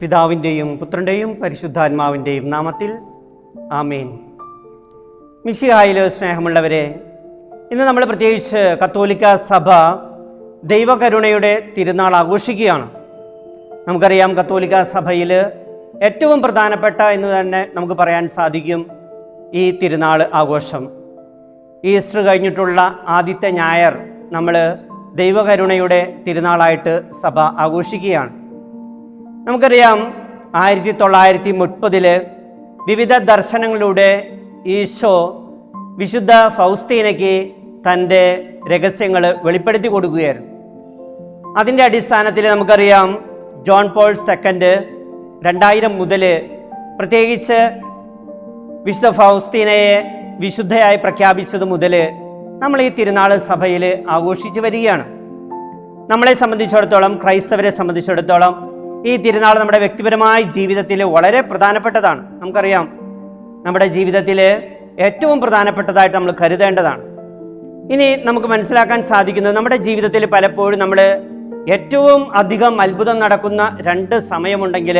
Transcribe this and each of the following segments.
പിതാവിന്റെയും പുത്രന്റെയും പരിശുദ്ധാത്മാവിന്റെയും നാമത്തിൽ ആമേൻ. മിശിഹായിൽ സ്നേഹമുള്ളവരെ ഇന്ന് നമ്മൾ പ്രത്യേകിച്ച് കത്തോലിക്ക സഭ ദൈവകരുണയുടെ തിരുനാൾ ആഘോഷിക്കുകയാണ്. നമുക്കറിയാം കത്തോലിക്ക സഭയിൽ ഏറ്റവും പ്രധാനപ്പെട്ട എന്ന് തന്നെ നമുക്ക് പറയാൻ സാധിക്കും ഈ തിരുനാൾ ആഘോഷം. ഈസ്റ്റർ കഴിഞ്ഞിട്ടുള്ള ആദ്യത്തെ ഞായർ നമ്മൾ ദൈവകരുണയുടെ തിരുനാളായിട്ട് സഭ ആഘോഷിക്കുകയാണ്. നമുക്കറിയാം ആയിരത്തി തൊള്ളായിരത്തി മുപ്പതിൽ വിവിധ ദർശനങ്ങളിലൂടെ ഈശോ വിശുദ്ധ ഫൗസ്തീനയ്ക്ക് തന്റെ രഹസ്യങ്ങൾ വെളിപ്പെടുത്തി കൊടുക്കുകയായിരുന്നു. അതിന്റെ അടിസ്ഥാനത്തിൽ നമുക്കറിയാം ജോൺ പോൾ സെക്കൻഡ് രണ്ടായിരം മുതൽ പ്രത്യേകിച്ച് വിശുദ്ധ ഫൗസ്തീനയെ വിശുദ്ധയായി പ്രഖ്യാപിച്ചത് മുതൽ നമ്മൾ ഈ തിരുനാൾ സഭയിൽ ആഘോഷിച്ചു വരികയാണ്. നമ്മളെ സംബന്ധിച്ചിടത്തോളം ക്രൈസ്തവരെ സംബന്ധിച്ചിടത്തോളം ഈ തിരുനാൾ നമ്മുടെ വ്യക്തിപരമായ ജീവിതത്തിൽ വളരെ പ്രധാനപ്പെട്ടതാണ്. നമുക്കറിയാം നമ്മുടെ ജീവിതത്തിൽ ഏറ്റവും പ്രധാനപ്പെട്ടതായിട്ട് നമ്മൾ കരുതേണ്ടതാണ്. ഇനി നമുക്ക് മനസ്സിലാക്കാൻ സാധിക്കുന്നത് നമ്മുടെ ജീവിതത്തിൽ പലപ്പോഴും നമ്മൾ ഏറ്റവും അധികം അത്ഭുതം നടക്കുന്ന രണ്ട് സമയമുണ്ടെങ്കിൽ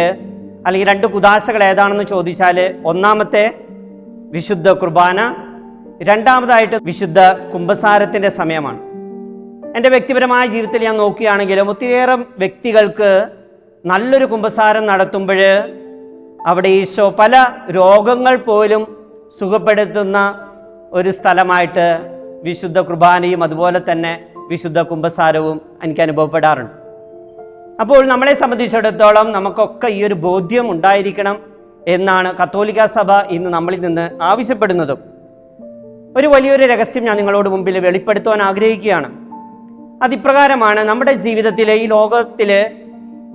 അല്ലെങ്കിൽ രണ്ട് കുദാശകൾ ഏതാണെന്ന് ചോദിച്ചാൽ ഒന്നാമത്തെ വിശുദ്ധ കുർബാന രണ്ടാമതായിട്ട് വിശുദ്ധ കുംഭസാരത്തിന്റെ സമയമാണ്. എന്റെ വ്യക്തിപരമായ ജീവിതത്തിൽ ഞാൻ നോക്കുകയാണെങ്കിലും ഒത്തിരിയേറെ വ്യക്തികൾക്ക് നല്ലൊരു കുംഭസാരം നടത്തുമ്പോൾ അവിടെ ഈശോ പല രോഗങ്ങൾ പോലും സുഖപ്പെടുത്തുന്ന ഒരു സ്ഥലമായിട്ട് വിശുദ്ധ കുർബാനയും അതുപോലെ തന്നെ വിശുദ്ധ കുംഭസാരവും എനിക്ക് അനുഭവപ്പെടാറുണ്ട്. അപ്പോൾ നമ്മളെ സംബന്ധിച്ചിടത്തോളം നമുക്കൊക്കെ ഈ ഒരു ബോധ്യം ഉണ്ടായിരിക്കണം എന്നാണ് കത്തോലിക്ക സഭ ഇന്ന് നമ്മളിൽ നിന്ന് ആവശ്യപ്പെടുന്നതും. ഒരു വലിയൊരു രഹസ്യം ഞാൻ നിങ്ങളോട് മുമ്പിൽ വെളിപ്പെടുത്തുവാൻ ആഗ്രഹിക്കുകയാണ്. അതിപ്രകാരമാണ് നമ്മുടെ ജീവിതത്തിലെ ഈ ലോകത്തിൽ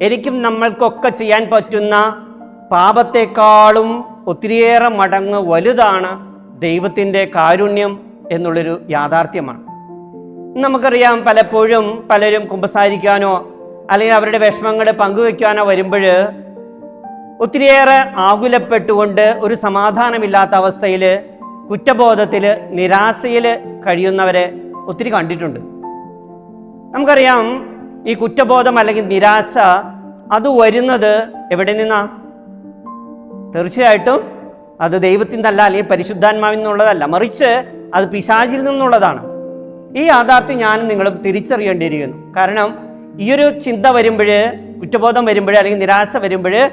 എനിക്കും നമ്മൾക്കൊക്കെ ചെയ്യാൻ പറ്റുന്ന പാപത്തെക്കാളും ഒത്തിരിയേറെ മടങ്ങ് വലുതാണ് ദൈവത്തിന്റെ കാരുണ്യം എന്നുള്ളൊരു യാഥാർത്ഥ്യമാണ്. നമുക്കറിയാം പലപ്പോഴും പലരും കുമ്പസാരിക്കാനോ അല്ലെങ്കിൽ അവരുടെ വിഷമങ്ങൾ പങ്കുവെക്കാനോ വരുമ്പോൾ ഒത്തിരിയേറെ ആകുലപ്പെട്ടുകൊണ്ട് ഒരു സമാധാനമില്ലാത്ത അവസ്ഥയിൽ കുറ്റബോധത്തിൽ നിരാശയിൽ കഴിയുന്നവരെ ഒത്തിരി കണ്ടിട്ടുണ്ട്. നമുക്കറിയാം ഈ കുറ്റബോധം അല്ലെങ്കിൽ നിരാശ അത് വരുന്നത് എവിടെ നിന്നാ? തീർച്ചയായിട്ടും അത് ദൈവത്തിന്റെ അല്ല അല്ലെങ്കിൽ പരിശുദ്ധാത്മാവിൽ നിന്നുള്ളതല്ല. മറിച്ച് അത് പിശാചിൽ നിന്നുള്ളതാണ്. ഈ യാഥാർത്ഥ്യം ഞാനും നിങ്ങളും തിരിച്ചറിയേണ്ടിയിരിക്കുന്നു. കാരണം ഈ ഒരു ചിന്ത വരുമ്പോൾ കുറ്റബോധം വരുമ്പോൾ അല്ലെങ്കിൽ നിരാശ വരുമ്പോൾ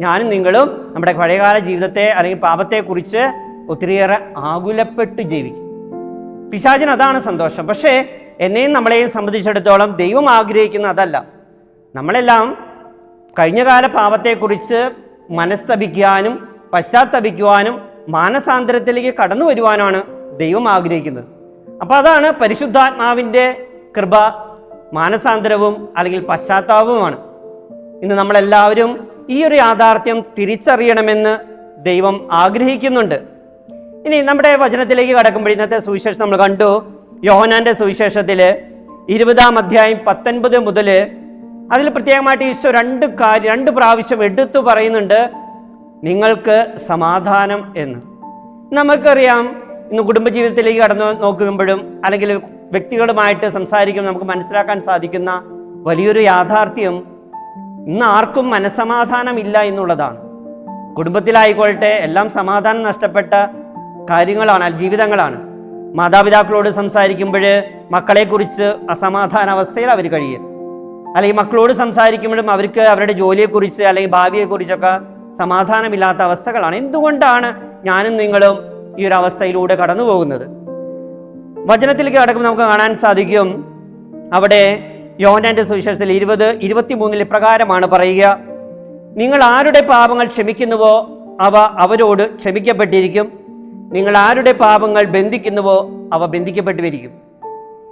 ഞാനും നിങ്ങളും നമ്മുടെ പഴയകാല ജീവിതത്തെ അല്ലെങ്കിൽ പാപത്തെക്കുറിച്ച് ഒത്തിരിയേറെ ആകുലപ്പെട്ട് ജീവിക്കും. പിശാചിന് അതാണ് സന്തോഷം. പക്ഷേ എന്നെയും നമ്മളെയും സംബന്ധിച്ചിടത്തോളം ദൈവം ആഗ്രഹിക്കുന്ന അതല്ല. നമ്മളെല്ലാം കഴിഞ്ഞകാല പാപത്തെക്കുറിച്ച് മനസ്സപിക്കുവാനും പശ്ചാത്തപിക്കുവാനും മാനസാന്തരത്തിലേക്ക് കടന്നു വരുവാനാണ് ദൈവം ആഗ്രഹിക്കുന്നത്. അപ്പോൾ അതാണ് പരിശുദ്ധാത്മാവിന്റെ കൃപ മാനസാന്തരവും അല്ലെങ്കിൽ പശ്ചാത്താപവുമാണ്. ഇന്ന് നമ്മളെല്ലാവരും ഈ ഒരു യാഥാർത്ഥ്യം തിരിച്ചറിയണമെന്ന് ദൈവം ആഗ്രഹിക്കുന്നുണ്ട്. ഇനി നമ്മുടെ വചനത്തിലേക്ക് കടക്കുമ്പോൾ ഇന്നത്തെ സുവിശേഷം നമ്മൾ കണ്ടു. യോഹനാന്റെ സുവിശേഷത്തിൽ ഇരുപതാം അധ്യായം പത്തൊൻപത് മുതൽ അതിൽ പ്രത്യേകമായിട്ട് ഈശോ രണ്ട് കാര്യം രണ്ട് പ്രാവശ്യം എടുത്തു പറയുന്നുണ്ട്. നിങ്ങൾക്ക് സമാധാനം എന്ന്. നമുക്കറിയാം ഇന്ന് കുടുംബജീവിതത്തിലേക്ക് കടന്നു നോക്കുമ്പോഴും അല്ലെങ്കിൽ വ്യക്തികളുമായിട്ട് സംസാരിക്കുമ്പോൾ നമുക്ക് മനസ്സിലാക്കാൻ സാധിക്കുന്ന വലിയൊരു യാഥാർത്ഥ്യം ഇന്ന് ആർക്കും ഇല്ല എന്നുള്ളതാണ്. കുടുംബത്തിലായിക്കൊള്ളട്ടെ എല്ലാം സമാധാനം നഷ്ടപ്പെട്ട കാര്യങ്ങളാണ് ജീവിതങ്ങളാണ്. മാതാപിതാക്കളോട് സംസാരിക്കുമ്പോൾ മക്കളെക്കുറിച്ച് അസമാധാന അവസ്ഥയിൽ അവർ കഴിയും. അല്ലെങ്കിൽ മക്കളോട് സംസാരിക്കുമ്പോഴും അവർക്ക് അവരുടെ ജോലിയെക്കുറിച്ച് അല്ലെങ്കിൽ ഭാവിയെക്കുറിച്ചൊക്കെ സമാധാനമില്ലാത്ത അവസ്ഥകളാണ്. എന്തുകൊണ്ടാണ് ഞാനും നിങ്ങളും ഈ ഒരു അവസ്ഥയിലൂടെ കടന്നു പോകുന്നത് വചനത്തിലേക്ക് കടക്കുമ്പോൾ നമുക്ക് കാണാൻ സാധിക്കും അവിടെ യോനാന്റെ സുവിശേഷത്തിൽ ഇരുപത് ഇരുപത്തിമൂന്നിൽ പ്രകാരമാണ് പറയുക നിങ്ങൾ ആരുടെ പാപങ്ങൾ ക്ഷമിക്കുന്നുവോ അവ അവരോട് ക്ഷമിക്കപ്പെട്ടിരിക്കും. നിങ്ങൾ ആരുടെ പാപങ്ങൾ ബന്ധിക്കുന്നുവോ അവ ബന്ധിക്കപ്പെട്ടിരിക്കും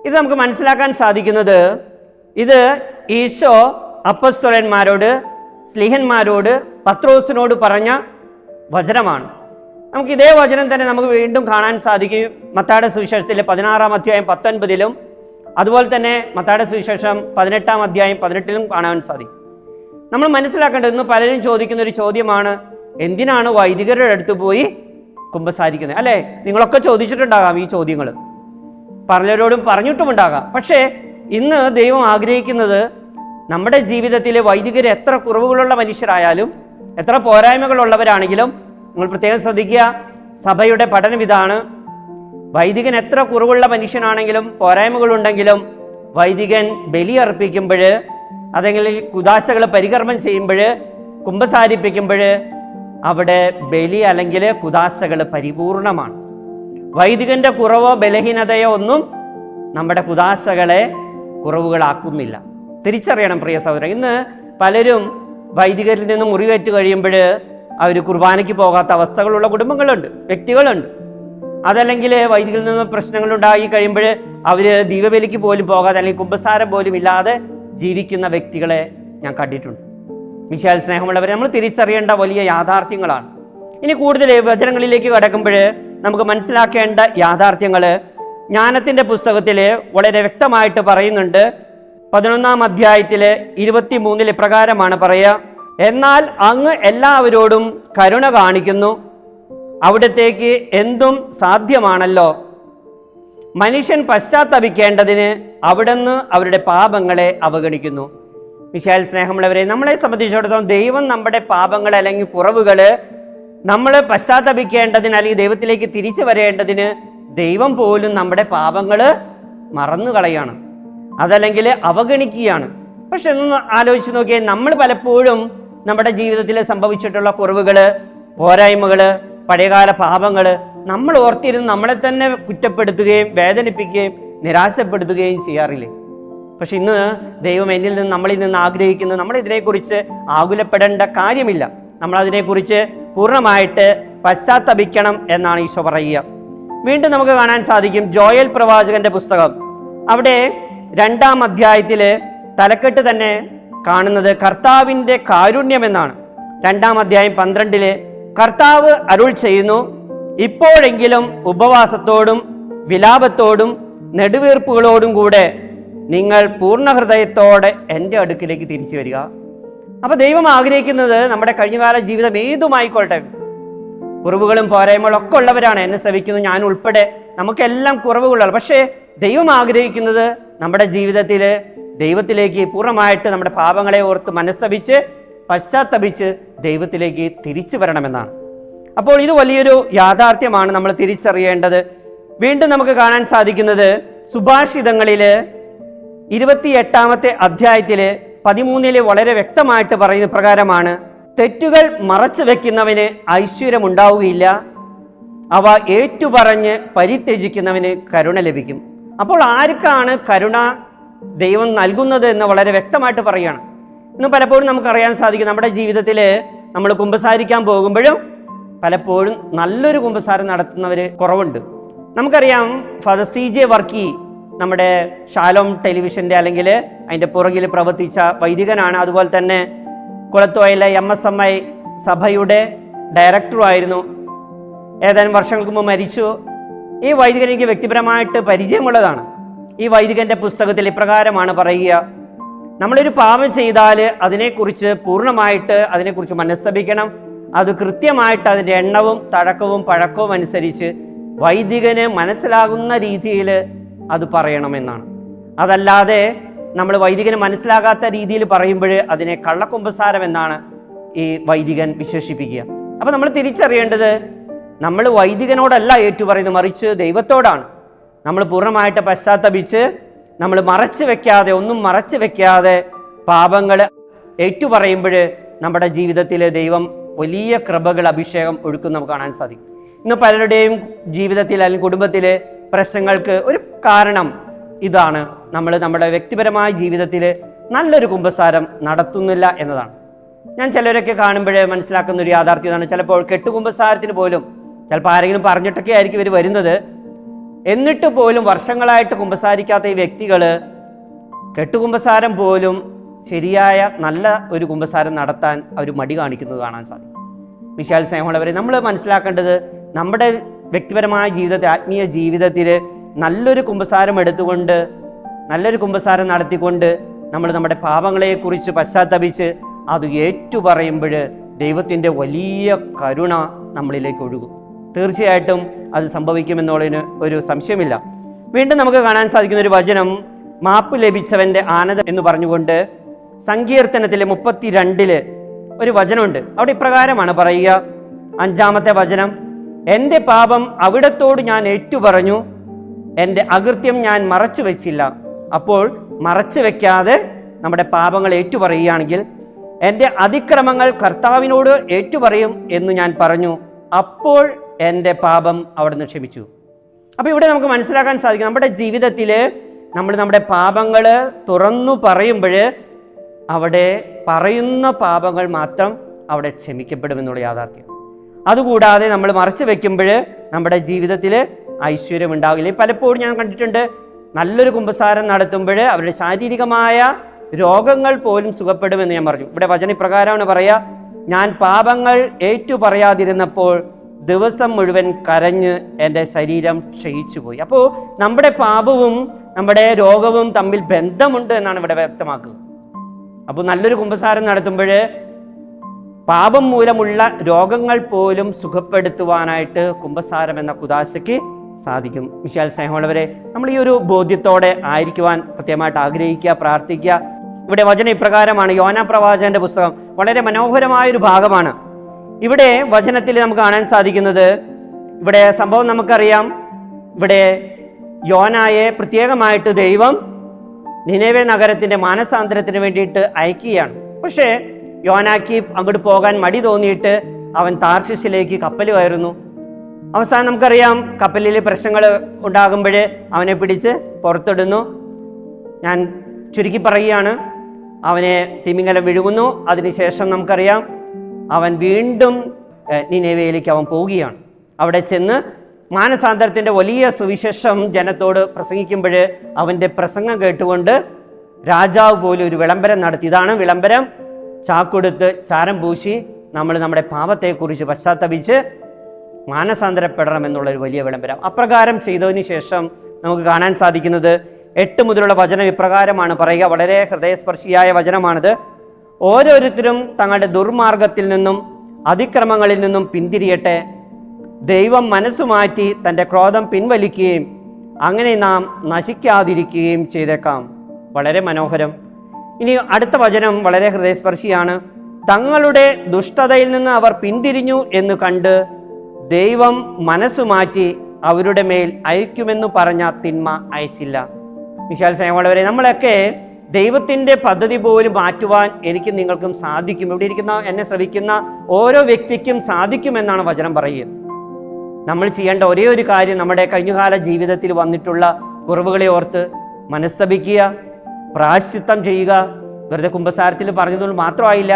ഇത് നമുക്ക് മനസ്സിലാക്കാൻ സാധിക്കുന്നത് ഇത് ഈശോ അപ്പസ്തുരന്മാരോട് സ്ലിഹന്മാരോട് പത്രോസിനോട് പറഞ്ഞ വചനമാണ്. നമുക്ക് ഇതേ വചനം തന്നെ നമുക്ക് വീണ്ടും കാണാൻ സാധിക്കും. മത്താടെ സുവിശേഷത്തിലെ പതിനാറാം അധ്യായം പത്തൊൻപതിലും അതുപോലെ തന്നെ മത്താടെ സുവിശേഷം പതിനെട്ടാം അധ്യായം പതിനെട്ടിലും കാണാൻ സാധിക്കും. നമ്മൾ മനസ്സിലാക്കേണ്ടത് ഇന്ന് പലരും ചോദിക്കുന്ന ഒരു ചോദ്യമാണ് എന്തിനാണ് വൈദികരുടെ അടുത്ത് പോയി കുമ്പസാരിക്കുന്നത്? അല്ലേ? നിങ്ങളൊക്കെ ചോദിച്ചിട്ടുണ്ടാകാം ഈ ചോദ്യങ്ങൾ. പലരോടും പറഞ്ഞിട്ടുമുണ്ടാകാം. പക്ഷേ ഇന്ന് ദൈവം ആഗ്രഹിക്കുന്നത് നമ്മുടെ ജീവിതത്തിലെ വൈദികർ എത്ര കുറവുകളുള്ള മനുഷ്യരായാലും എത്ര പോരായ്മകളുള്ളവരാണെങ്കിലും നിങ്ങൾ പ്രത്യേകം ശ്രദ്ധിക്കുക. സഭയുടെ പഠനം ഇതാണ്. വൈദികൻ എത്ര കുറവുള്ള മനുഷ്യനാണെങ്കിലും പോരായ്മകളുണ്ടെങ്കിലും വൈദികൻ ബലി അർപ്പിക്കുമ്പോൾ അതെങ്കിൽ കുദാശകൾ പരികർമ്മം ചെയ്യുമ്പോൾ കുംഭസാരിപ്പിക്കുമ്പോൾ അവിടെ ബലി അല്ലെങ്കിൽ കുദാശകൾ പരിപൂർണമാണ്. വൈദികന്റെ കുറവോ ബലഹീനതയോ ഒന്നും നമ്മുടെ കുദാശകളെ കുറവുകളാക്കുന്നില്ല. തിരിച്ചറിയണം പ്രിയ സഹോദരൻ ഇന്ന് പലരും വൈദികരിൽ നിന്ന് മുറിവേറ്റ് കഴിയുമ്പോൾ അവർ കുർബാനയ്ക്ക് പോകാത്ത അവസ്ഥകളുള്ള കുടുംബങ്ങളുണ്ട് വ്യക്തികളുണ്ട്. അതല്ലെങ്കിൽ വൈദികളിൽ നിന്ന് പ്രശ്നങ്ങൾ ഉണ്ടായി കഴിയുമ്പോൾ അവർ ദീപബലിക്ക് പോലും പോകാതെ അല്ലെങ്കിൽ കുമ്പസാരം പോലും ഇല്ലാതെ ജീവിക്കുന്ന വ്യക്തികളെ ഞാൻ കണ്ടിട്ടുണ്ട്. വിശാൽ സ്നേഹമുള്ളവർ നമ്മൾ തിരിച്ചറിയേണ്ട വലിയ യാഥാർത്ഥ്യങ്ങളാണ്. ഇനി കൂടുതൽ വചനങ്ങളിലേക്ക് കടക്കുമ്പോൾ നമുക്ക് മനസ്സിലാക്കേണ്ട യാഥാർത്ഥ്യങ്ങൾ ജ്ഞാനത്തിന്റെ പുസ്തകത്തിൽ വളരെ വ്യക്തമായിട്ട് പറയുന്നുണ്ട്. പതിനൊന്നാം അധ്യായത്തിൽ ഇരുപത്തി മൂന്നിൽ ഇപ്രകാരമാണ് പറയുക എന്നാൽ അങ്ങ് എല്ലാവരോടും കരുണ കാണിക്കുന്നു. അവിടത്തേക്ക് എന്തും സാധ്യമാണല്ലോ. മനുഷ്യൻ പശ്ചാത്തപിക്കേണ്ടതിന് അവിടുന്ന് അവരുടെ പാപങ്ങളെ അവഗണിക്കുന്നു. വിശാൽ സ്നേഹമുള്ളവരെ നമ്മളെ സംബന്ധിച്ചിടത്തോളം ദൈവം നമ്മുടെ പാപങ്ങൾ അല്ലെങ്കിൽ കുറവുകൾ നമ്മൾ പശ്ചാത്തപിക്കേണ്ടതിന് അല്ലെങ്കിൽ ദൈവത്തിലേക്ക് തിരിച്ചു വരേണ്ടതിന് ദൈവം പോലും നമ്മുടെ പാപങ്ങൾ മറന്നു കളയാണ് അതല്ലെങ്കിൽ അവഗണിക്കുകയാണ്. പക്ഷെ ഒന്ന് ആലോചിച്ച് നോക്കിയാൽ നമ്മൾ പലപ്പോഴും നമ്മുടെ ജീവിതത്തിൽ സംഭവിച്ചിട്ടുള്ള കുറവുകൾ പോരായ്മകൾ പഴയകാല പാപങ്ങൾ നമ്മൾ ഓർത്തിരുന്ന് നമ്മളെ തന്നെ കുറ്റപ്പെടുത്തുകയും വേദനിപ്പിക്കുകയും നിരാശപ്പെടുത്തുകയും ചെയ്യാറില്ലേ? പക്ഷെ ഇന്ന് ദൈവം എന്നിൽ നിന്ന് നമ്മളിൽ നിന്ന് ആഗ്രഹിക്കുന്നത് നമ്മൾ ഇതിനെക്കുറിച്ച് ആകുലപ്പെടേണ്ട കാര്യമില്ല. നമ്മൾ അതിനെക്കുറിച്ച് പൂർണമായിട്ട് പശ്ചാത്തപിക്കണം എന്നാണ് ഈശോ പറയുക. വീണ്ടും നമുക്ക് കാണാൻ സാധിക്കും ജോയൽ പ്രവാചകന്റെ പുസ്തകം. അവിടെ രണ്ടാം അധ്യായത്തിൽ തലക്കെട്ട് തന്നെ കാണുന്നത് കർത്താവിന്റെ കാരുണ്യമെന്നാണ്. രണ്ടാം അധ്യായം പന്ത്രണ്ടിൽ കർത്താവ് അരുൾ ചെയ്യുന്നു ഇപ്പോഴെങ്കിലും ഉപവാസത്തോടും വിലാപത്തോടും നെടുവീർപ്പുകളോടും കൂടെ നിങ്ങൾ പൂർണ ഹൃദയത്തോടെ എന്റെ അടുക്കിലേക്ക് തിരിച്ചു വരിക. അപ്പൊ ദൈവം ആഗ്രഹിക്കുന്നത് നമ്മുടെ കഴിഞ്ഞകാല ജീവിതം ഏതുമായിക്കോട്ടെ? കുറവുകളും പോരായ്മകളും ഒക്കെ ഉള്ളവരാണ് എന്നെ ശ്രവിക്കുന്നു ഞാൻ ഉൾപ്പെടെ നമുക്കെല്ലാം കുറവുകളാണ് പക്ഷേ ദൈവം ആഗ്രഹിക്കുന്നത് നമ്മുടെ ജീവിതത്തിൽ ദൈവത്തിലേക്ക് പൂർണമായിട്ട് നമ്മുടെ പാപങ്ങളെ ഓർത്ത് മനസ്തപിച്ച് പശ്ചാത്തപിച്ച് ദൈവത്തിലേക്ക് തിരിച്ചു വരണമെന്നാണ്. അപ്പോൾ ഇത് വലിയൊരു യാഥാർത്ഥ്യമാണ് നമ്മൾ തിരിച്ചറിയേണ്ടത്. വീണ്ടും നമുക്ക് കാണാൻ സാധിക്കുന്നത് സുഭാഷിതങ്ങളിൽ ഇരുപത്തിയെട്ടാമത്തെ അധ്യായത്തിൽ പതിമൂന്നിൽ വളരെ വ്യക്തമായിട്ട് പറയുന്ന പ്രകാരമാണ് തെറ്റുകൾ മറച്ചു വെക്കുന്നവന് ഐശ്വര്യമുണ്ടാവുകയില്ല അവ ഏറ്റുപറഞ്ഞ് പരിത്യജിക്കുന്നവന് കരുണ ലഭിക്കും. അപ്പോൾ ആർക്കാണ് കരുണ ദൈവം നൽകുന്നത് എന്ന് വളരെ വ്യക്തമായിട്ട് പറയുകയാണ്. ഇന്ന് പലപ്പോഴും നമുക്കറിയാൻ സാധിക്കും നമ്മുടെ ജീവിതത്തിൽ നമ്മൾ കുമ്പസാരിക്കാൻ പോകുമ്പോഴും പലപ്പോഴും നല്ലൊരു കുമ്പസാരം നടത്തുന്നവർ കുറവുണ്ട്. നമുക്കറിയാം ഫാദർ സി ജെ വർക്കി നമ്മുടെ ഷാലോം ടെലിവിഷന്റെ അല്ലെങ്കിൽ അതിന്റെ പുറകിൽ പ്രവർത്തിച്ച വൈദികനാണ്. അതുപോലെ തന്നെ കുളത്തോയിലെ എം എസ് എം ഐ സഭയുടെ ഡയറക്ടറുമായിരുന്നു ഏതാനും വർഷങ്ങൾക്ക് മുമ്പ് മരിച്ചു. ഈ വൈദികൻ എനിക്ക് വ്യക്തിപരമായിട്ട് പരിചയമുള്ളതാണ്. ഈ വൈദികന്റെ പുസ്തകത്തിൽ ഇപ്രകാരമാണ് പറയുക. നമ്മളൊരു പാപം ചെയ്താൽ അതിനെക്കുറിച്ച് പൂർണമായിട്ട് അതിനെക്കുറിച്ച് മനസ്തപിക്കണം. അത് കൃത്യമായിട്ട് അതിന്റെ എണ്ണവും തഴക്കവും പഴക്കവും അനുസരിച്ച് വൈദികന് മനസ്സിലാകുന്ന രീതിയിൽ അത് പറയണമെന്നാണ്. അതല്ലാതെ നമ്മൾ വൈദികന് മനസ്സിലാകാത്ത രീതിയിൽ പറയുമ്പോൾ അതിനെ കള്ളക്കുമ്പസാരം എന്നാണ് ഈ വൈദികൻ വിശേഷിപ്പിക്കുക. അപ്പോൾ നമ്മൾ തിരിച്ചറിയേണ്ടത് നമ്മൾ വൈദികനോടല്ല ഏറ്റുപറയുന്നത് മറിച്ച് ദൈവത്തോടാണ്. നമ്മൾ പൂർണമായിട്ട് പശ്ചാത്തപിച്ച് നമ്മൾ മറച്ചു വെക്കാതെ ഒന്നും മറച്ചു വെക്കാതെ പാപങ്ങൾ ഏറ്റുപറയുമ്പോൾ നമ്മുടെ ജീവിതത്തിലെ ദൈവം വലിയ കൃപകൾ അഭിഷേകം ഒഴുക്കും നമുക്ക് കാണാൻ സാധിക്കും. ഇന്ന് പലരുടെയും ജീവിതത്തിൽ അല്ലെങ്കിൽ കുടുംബത്തിലെ പ്രശ്നങ്ങൾക്ക് ഒരു കാരണം ഇതാണ്. നമ്മൾ നമ്മുടെ വ്യക്തിപരമായ ജീവിതത്തിൽ നല്ലൊരു കുമ്പസാരം നടത്തുന്നില്ല എന്നതാണ്. ഞാൻ ചിലരൊക്കെ കാണുമ്പോഴേ മനസ്സിലാക്കുന്ന ഒരു യാഥാർത്ഥ്യമാണ് ചിലപ്പോൾ കെട്ടുകുമ്പസാരത്തിന് പോലും ചിലപ്പോൾ ആരെങ്കിലും പറഞ്ഞിട്ടൊക്കെ ആയിരിക്കും ഇവർ വരുന്നത്. എന്നിട്ട് പോലും വർഷങ്ങളായിട്ട് കുമ്പസാരിക്കാത്ത ഈ വ്യക്തികൾ കെട്ടുകുമ്പസാരം പോലും ശരിയായ നല്ല ഒരു കുമ്പസാരം നടത്താൻ അവർ മടി കാണിക്കുന്നത് കാണാൻ സാധിക്കും. വിശാൽ സ്നേഹമുള്ളവരെ നമ്മൾ മനസ്സിലാക്കേണ്ടത് നമ്മുടെ വ്യക്തിപരമായ ജീവിതത്തിൽ ആത്മീയ ജീവിതത്തിൽ നല്ലൊരു കുമ്പസാരം എടുത്തുകൊണ്ട് നല്ലൊരു കുമ്പസാരം നടത്തിക്കൊണ്ട് നമ്മൾ നമ്മുടെ പാപങ്ങളെക്കുറിച്ച് പശ്ചാത്തപിച്ച് അത് ഏറ്റുപറയുമ്പോൾ ദൈവത്തിന്റെ വലിയ കരുണ നമ്മളിലേക്ക് ഒഴുകും. തീർച്ചയായിട്ടും അത് സംഭവിക്കുമെന്നുള്ളതിന് ഒരു സംശയമില്ല. വീണ്ടും നമുക്ക് കാണാൻ സാധിക്കുന്ന ഒരു വചനം മാപ്പ് ലഭിച്ചവന്റെ ആനന്ദം എന്ന് പറഞ്ഞുകൊണ്ട് സങ്കീർത്തനത്തിലെ മുപ്പത്തി രണ്ടിൽ ഒരു വചനമുണ്ട്. അവിടെ ഇപ്രകാരമാണ് പറയുക. അഞ്ചാമത്തെ വചനം എന്റെ പാപം അവിടത്തോട് ഞാൻ ഏറ്റു പറഞ്ഞു എന്റെ അകൃത്യം ഞാൻ മറച്ചു വെച്ചില്ല. അപ്പോൾ മറച്ചു വെക്കാതെ നമ്മുടെ പാപങ്ങൾ ഏറ്റുപറയുകയാണെങ്കിൽ എന്റെ അതിക്രമങ്ങൾ കർത്താവിനോട് ഏറ്റുപറയും എന്ന് ഞാൻ പറഞ്ഞു. അപ്പോൾ എന്റെ പാപം അവിടുന്ന് ക്ഷമിച്ചു. അപ്പോൾ ഇവിടെ നമുക്ക് മനസ്സിലാക്കാൻ സാധിക്കും നമ്മുടെ ജീവിതത്തിൽ നമ്മൾ നമ്മുടെ പാപങ്ങൾ തുറന്നു പറയുമ്പോൾ അവിടെ പറയുന്ന പാപങ്ങൾ മാത്രം അവിടെ ക്ഷമിക്കപ്പെടുമെന്നുള്ള യാഥാർത്ഥ്യം. അതുകൂടാതെ നമ്മൾ മറച്ചു വെക്കുമ്പോൾ നമ്മുടെ ജീവിതത്തിൽ ഐശ്വര്യം ഉണ്ടാകില്ല പലപ്പോഴും ഞാൻ കണ്ടിട്ടുണ്ട് നല്ലൊരു കുമ്പസാരം നടത്തുമ്പോൾ അവരുടെ ശാരീരികമായ രോഗങ്ങൾ പോലും സുഖപ്പെടുമെന്ന് ഞാൻ പറഞ്ഞു. ഇവിടെ വചന ഇപ്രകാരമാണ് പറയുക ഞാൻ പാപങ്ങൾ ഏറ്റു പറയാതിരുന്നപ്പോൾ ദിവസം മുഴുവൻ കരഞ്ഞ് എന്റെ ശരീരം ക്ഷയിച്ചു പോയി അപ്പോൾ നമ്മുടെ പാപവും നമ്മുടെ രോഗവും തമ്മിൽ ബന്ധമുണ്ട് എന്നാണ് ഇവിടെ വ്യക്തമാക്കുക. അപ്പോൾ നല്ലൊരു കുമ്പസാരം നടത്തുമ്പോൾ പാപം മൂലമുള്ള രോഗങ്ങൾ പോലും സുഖപ്പെടുത്തുവാനായിട്ട് കുംഭസാരം എന്ന കുദാശയ്ക്ക് സാധിക്കും. വിശാൽ സ്നേഹമുള്ളവരെ നമ്മൾ ഈ ഒരു ബോധ്യത്തോടെ ആയിരിക്കുവാൻ പ്രത്യേകമായിട്ട് ആഗ്രഹിക്കുക പ്രാർത്ഥിക്കുക. ഇവിടെ വചന ഇപ്രകാരമാണ്. യോന പ്രവാചകന്റെ പുസ്തകം വളരെ മനോഹരമായ ഒരു ഭാഗമാണ്. ഇവിടെ വചനത്തിൽ നമുക്ക് കാണാൻ സാധിക്കുന്നത് ഇവിടെ സംഭവം നമുക്കറിയാം. ഇവിടെ യോനായെ പ്രത്യേകമായിട്ട് ദൈവം നിനവെ നഗരത്തിന്റെ മാനസാന്തരത്തിന് വേണ്ടിയിട്ട് അയക്കുകയാണ്. പക്ഷേ യോനാക്ക് അങ്ങോട്ട് പോകാൻ മടി തോന്നിയിട്ട് അവൻ താർശിശിലേക്ക് കപ്പൽ കയറുന്നു. അവസാനം നമുക്കറിയാം കപ്പലിൽ പ്രശ്നങ്ങൾ ഉണ്ടാകുമ്പോൾ അവനെ പിടിച്ച് പുറത്തിടുന്നു. ഞാൻ ചുരുക്കി പറയുകയാണ്. അവനെ തിമിങ്ങലം വിഴുകുന്നു അതിനുശേഷം നമുക്കറിയാം അവൻ വീണ്ടും നിനവയിലേക്ക് അവൻ പോവുകയാണ്. അവിടെ ചെന്ന് മാനസാന്തരത്തിന്റെ വലിയ സുവിശേഷം ജനത്തോട് പ്രസംഗിക്കുമ്പോൾ അവന്റെ പ്രസംഗം കേട്ടുകൊണ്ട് രാജാവ് പോലും ഒരു വിളംബരം നടത്തി. ഇതാണ് വിളംബരം. ചാക്കൊടുത്ത് ചാരം പൂശി നമ്മൾ നമ്മുടെ പാപത്തെക്കുറിച്ച് പശ്ചാത്തപിച്ച് മാനസാന്തരപ്പെടണം എന്നുള്ളൊരു വലിയ വിളംബരം. അപ്രകാരം ചെയ്തതിന് ശേഷം നമുക്ക് കാണാൻ സാധിക്കുന്നത് എട്ട് മുതലുള്ള വചനം ഇപ്രകാരമാണ് പറയുക. വളരെ ഹൃദയസ്പർശിയായ വചനമാണിത്. ഓരോരുത്തരും തങ്ങളുടെ ദുർമാർഗത്തിൽ നിന്നും അതിക്രമങ്ങളിൽ നിന്നും പിന്തിരിയട്ടെ. ദൈവം മനസ്സുമാറ്റി തന്റെ ക്രോധം പിൻവലിക്കുകയും അങ്ങനെ നാം നശിക്കാതിരിക്കുകയും ചെയ്തേക്കാം. വളരെ മനോഹരം. ഇനി അടുത്ത വചനം വളരെ ഹൃദയസ്പർശിയാണ്. തങ്ങളുടെ ദുഷ്ടതയിൽ നിന്ന് അവർ പിന്തിരിഞ്ഞു എന്ന് കണ്ട് ദൈവം മനസ്സുമാറ്റി അവരുടെ മേൽ അയക്കുമെന്ന് പറഞ്ഞ തിന്മ അയച്ചില്ല. വിശാൽ സ്നേഹമുള്ളവരെ നമ്മളൊക്കെ ദൈവത്തിന്റെ പദ്ധതി പോലും മാറ്റുവാൻ എനിക്ക് നിങ്ങൾക്കും സാധിക്കും. ഇവിടെ ഇരിക്കുന്ന എന്നെ ശ്രവിക്കുന്ന ഓരോ വ്യക്തിക്കും സാധിക്കുമെന്നാണ് വചനം പറയുന്നത്. നമ്മൾ ചെയ്യേണ്ട ഒരേ ഒരു കാര്യം നമ്മുടെ കഴിഞ്ഞകാല ജീവിതത്തിൽ വന്നിട്ടുള്ള കുറവുകളെ ഓർത്ത് മനസ്സപിക്കുക പ്രാശ്ചിത്തം ചെയ്യുക. വെറുതെ കുംഭസാരത്തിൽ പറഞ്ഞതുകൊണ്ട് മാത്രമായില്ല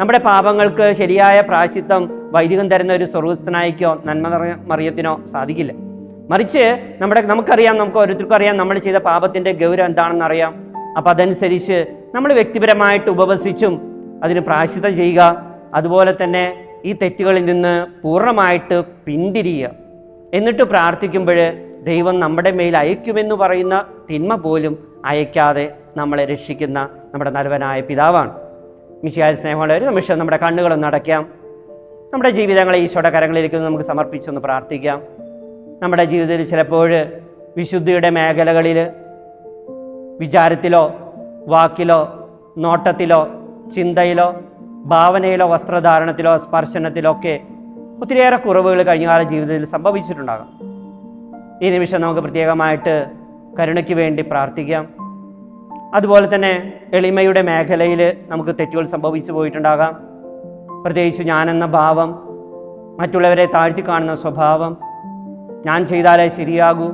നമ്മുടെ പാപങ്ങൾക്ക് ശരിയായ പ്രാശ്ചിത്തം വൈദികം തരുന്ന ഒരു സ്വർഗസ്ഥനായിക്കോ നന്മ മറിയത്തിനോ സാധിക്കില്ല. മറിച്ച് നമ്മുടെ നമുക്കറിയാം നമുക്ക് ഓരോരുത്തർക്കും അറിയാം നമ്മൾ ചെയ്ത പാപത്തിന്റെ ഗൗരവം എന്താണെന്ന് അറിയാം അപ്പം അതനുസരിച്ച് നമ്മൾ വ്യക്തിപരമായിട്ട് ഉപവസിച്ചും അതിന് പ്രാശ്ചിത്തം ചെയ്യുക. അതുപോലെ തന്നെ ഈ തെറ്റുകളിൽ നിന്ന് പൂർണമായിട്ട് പിന്തിരിയുക. എന്നിട്ട് പ്രാർത്ഥിക്കുമ്പോൾ ദൈവം നമ്മുടെ മേൽ അയക്കുമെന്ന് പറയുന്ന തിന്മ പോലും അയക്കാതെ നമ്മളെ രക്ഷിക്കുന്ന നമ്മുടെ നല്ലവനായ പിതാവാണ്. മിശിയായ സ്നേഹമുള്ള ഒരു നിമിഷം നമ്മുടെ കണ്ണുകളൊന്ന് അടയ്ക്കാം. നമ്മുടെ ജീവിതങ്ങളെ ഈശോയുടെ കരങ്ങളിലേക്ക് നമുക്ക് സമർപ്പിച്ചൊന്ന് പ്രാർത്ഥിക്കാം. നമ്മുടെ ജീവിതത്തിൽ ചിലപ്പോൾ വിശുദ്ധിയുടെ മേഖലകളിൽ വിചാരത്തിലോ വാക്കിലോ നോട്ടത്തിലോ ചിന്തയിലോ ഭാവനയിലോ വസ്ത്രധാരണത്തിലോ സ്പർശനത്തിലോ ഒക്കെ ഒത്തിരിയേറെ കുറവുകൾ കഴിഞ്ഞകാല ജീവിതത്തിൽ സംഭവിച്ചിട്ടുണ്ടാകാം. ഈ നിമിഷം നമുക്ക് പ്രത്യേകമായിട്ട് കരുണയ്ക്ക് വേണ്ടി പ്രാർത്ഥിക്കാം. അതുപോലെ തന്നെ എളിമയുടെ മേഖലയിൽ നമുക്ക് തെറ്റുകൾ സംഭവിച്ചു പോയിട്ടുണ്ടാകാം. പ്രത്യേകിച്ച് ഞാനെന്ന ഭാവം മറ്റുള്ളവരെ താഴ്ത്തി കാണുന്ന സ്വഭാവം ഞാൻ ചെയ്താലേ ശരിയാകൂ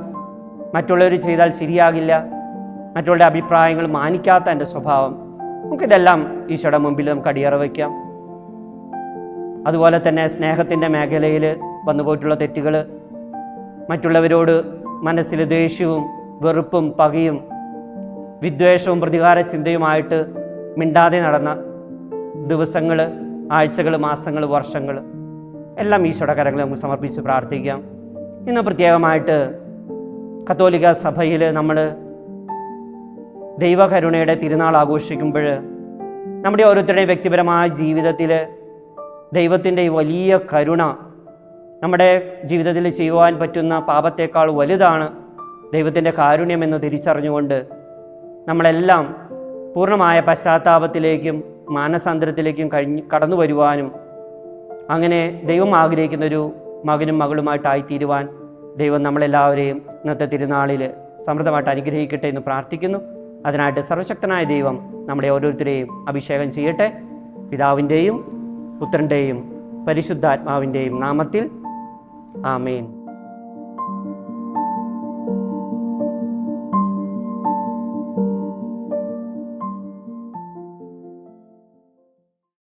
മറ്റുള്ളവർ ചെയ്താൽ ശരിയാകില്ല മറ്റുള്ളവരുടെ അഭിപ്രായങ്ങൾ മാനിക്കാത്ത എന്റെ സ്വഭാവം. നമുക്കിതെല്ലാം ഈശോയുടെ മുമ്പിൽ നമുക്ക് അടിയറ വയ്ക്കാം. അതുപോലെ തന്നെ സ്നേഹത്തിന്റെ മേഖലയിൽ വന്നുപോയിട്ടുള്ള തെറ്റുകൾ മറ്റുള്ളവരോട് മനസ്സിൽ ദേഷ്യവും വെറുപ്പും പകയും വിദ്വേഷവും പ്രതികാര ചിന്തയുമായിട്ട് മിണ്ടാതെ നടന്ന ദിവസങ്ങൾ ആഴ്ചകൾ മാസങ്ങൾ വർഷങ്ങൾ എല്ലാം ഈശോയുടെ കരങ്ങൾ നമുക്ക് സമർപ്പിച്ച് പ്രാർത്ഥിക്കാം. ഇന്ന് പ്രത്യേകമായിട്ട് കത്തോലിക്ക സഭയിൽ നമ്മൾ ദൈവകരുണയുടെ തിരുനാൾ ആഘോഷിക്കുമ്പോൾ നമ്മുടെ ഓരോരുത്തരുടെയും വ്യക്തിപരമായ ജീവിതത്തിൽ ദൈവത്തിന്റെ വലിയ കരുണ നമ്മുടെ ജീവിതത്തിൽ ചെയ്യുവാൻ പറ്റുന്ന പാപത്തേക്കാൾ വലുതാണ് ദൈവത്തിന്റെ കാരുണ്യമെന്ന് തിരിച്ചറിഞ്ഞുകൊണ്ട് നമ്മളെല്ലാം പൂർണമായ പശ്ചാത്താപത്തിലേക്കും മാനസാന്തരത്തിലേക്കും കഴിഞ്ഞ് കടന്നു വരുവാനും അങ്ങനെ ദൈവം ആഗ്രഹിക്കുന്നൊരു മകനും മകളുമായിട്ടായിത്തീരുവാൻ ദൈവം നമ്മളെല്ലാവരെയും ഇന്നത്തെ തിരുനാളിൽ സമൃദ്ധമായിട്ട് അനുഗ്രഹിക്കട്ടെ എന്ന് പ്രാർത്ഥിക്കുന്നു. അതിനായിട്ട് സർവശക്തനായ ദൈവം നമ്മളെ ഓരോരുത്തരെയും അഭിഷേകം ചെയ്യട്ടെ. പിതാവിന്റെയും പുത്രന്റെയും പരിശുദ്ധാത്മാവിന്റെയും നാമത്തിൽ ആമേൻ.